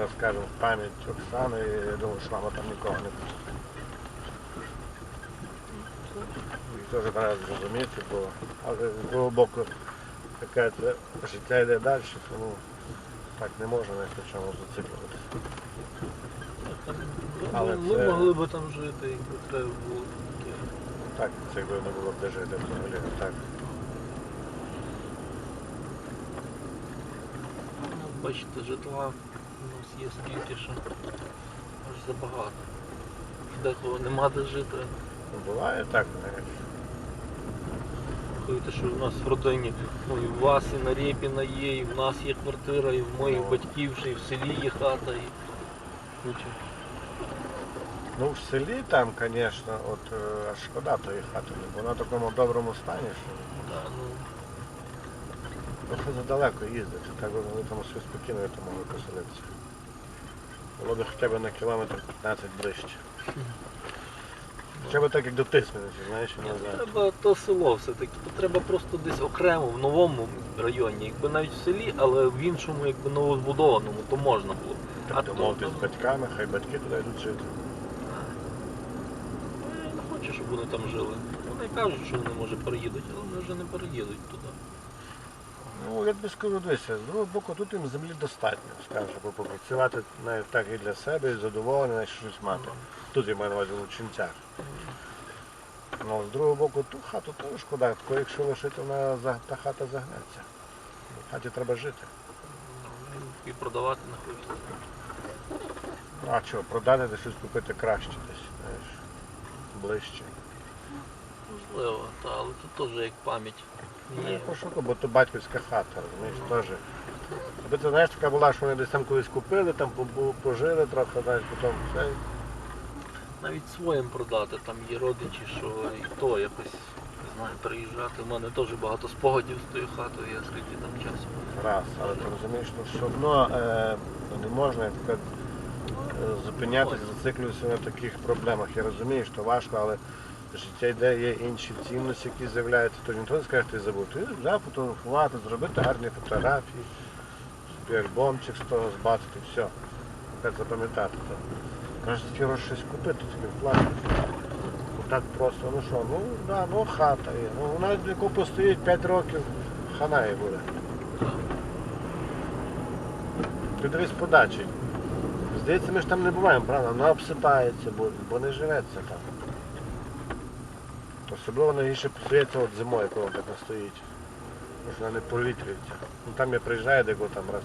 зараз скажемо в пам'ять Оксани, я думаю, що мама там нікого не буде. І теж треба зрозуміти, бо але з другого боку таке це життя йде далі, тому так не можна на чому зациклюватися. Але ми це- могли б там жити, якби треба було таке. Так, це якби не було б де жити взагалі, так. Ну, Бачите, житла у нас є скільки що аж забагато. Декого нема де жити. Ну, Буває так, навіть. Рахуєте, що в нас в родині, ну і в вас, і на Рєпіна є, і в нас є квартира, і в моїх Ну. батьків, ще і в селі є хата. І... Ну, Ну, в селі там, звісно, от е, аж шкода тої хати, бо вона в такому доброму стані, що Да, ну, трохи задалеко їздити, так би вони там все спокійно там могли поселитися. Було б хоча б на кілометр 15 ближче. Хоча б так, як до Тисмениці, знаєш, Ні, не ну, знаю. треба то село все-таки. То треба просто десь окремо, в новому районі, якби навіть в селі, але в іншому, якби новозбудованому, то можна було. А то- домовитись з батьками, хай батьки туди йдуть жити. Ну, Я не хочу, щоб вони там жили. Вони кажуть, що вони може переїдуть, але вони вже не переїдуть туди. Ну, я тобі скажу, дивися, з другого боку, тут їм землі достатньо, скажу, бо попрацювати навіть так і для себе, і задоволення, навіть щось мати. Тут я маю на увазі Лучинцях. Ну, з другого боку, ту хату теж шкода, тако якщо лишити, вона, за- та хата загнеться. В хаті треба жити. І продавати хочеться. Ну, а що, продати де щось купити краще десь, знаєш, ближче. Можливо, та, але це теж як пам'ять. Ну, я пошукав, бо то батьківська хата, розумієш, теж. Аби це знаєш, така була, що вони десь там колись купили, там побу- пожили трохи, знаєш, потім все. Навіть своїм продати, там є родичі, що і то якось, не знаю, приїжджати. У мене теж багато спогадів з тою хатою, я скільки там часу. Раз, але ти розумієш, що все одно е, не можна як так, е, зупинятися, зациклюватися на таких проблемах. Я розумію, що важко, але життя йде, є інші цінності, які з'являються. То ніхто не скаже, ти забув. Ти взяв фотографувати, зробити гарні фотографії, собі альбомчик з того збацати, все. Як запам'ятати то. Каже, ті щось купити, тобі вплатити. Так просто, ну що, ну да, ну хата є. Ну вона яку постоїть 5 років, хана їй буде. Ти дивись подачі. Здається, ми ж там не буваємо, правда? Вона обсипається, бо не живеться там. Особливо найгірше псується от зимою, коли вона так вона не провітрюється. Ну там я приїжджаю, де там раз